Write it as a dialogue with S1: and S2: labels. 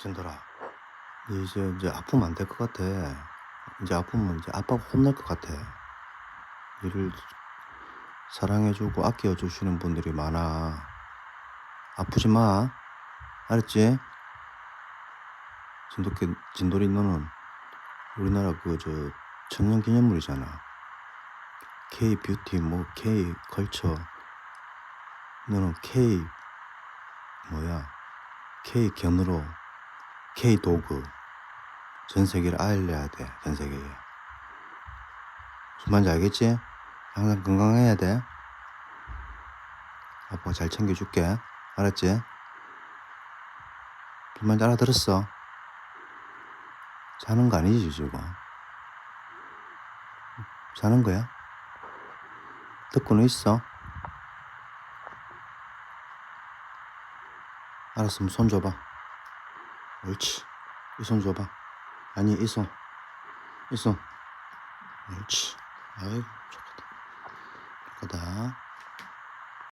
S1: 진돌아, 니 이제 이제 아프면 안 될 것 같아. 이제 아프면 이제 아빠가 혼날 것 같아. 니를 사랑해주고 아껴주시는 분들이 많아. 아프지 마. 알았지? 진돗개, 진돌이 너는 우리나라 그 저 천년 기념물이잖아. K 뷰티 뭐 K 걸쳐. 너는 K 뭐야? K 견으로 K 도구 전 세계를 알려야 돼. 전 세계에. 무슨 말인지 알겠지? 항상 건강해야 돼. 아빠가 잘 챙겨줄게. 알았지? 무슨 말인지 알아들었어? 자는 거 아니지 지금? 자는 거야? 듣고는 있어? 알았으면 손 줘봐. 옳지. 이손 줘봐. 아니 이손. 이손. 옳지. 아이고, 착하다. 착하다.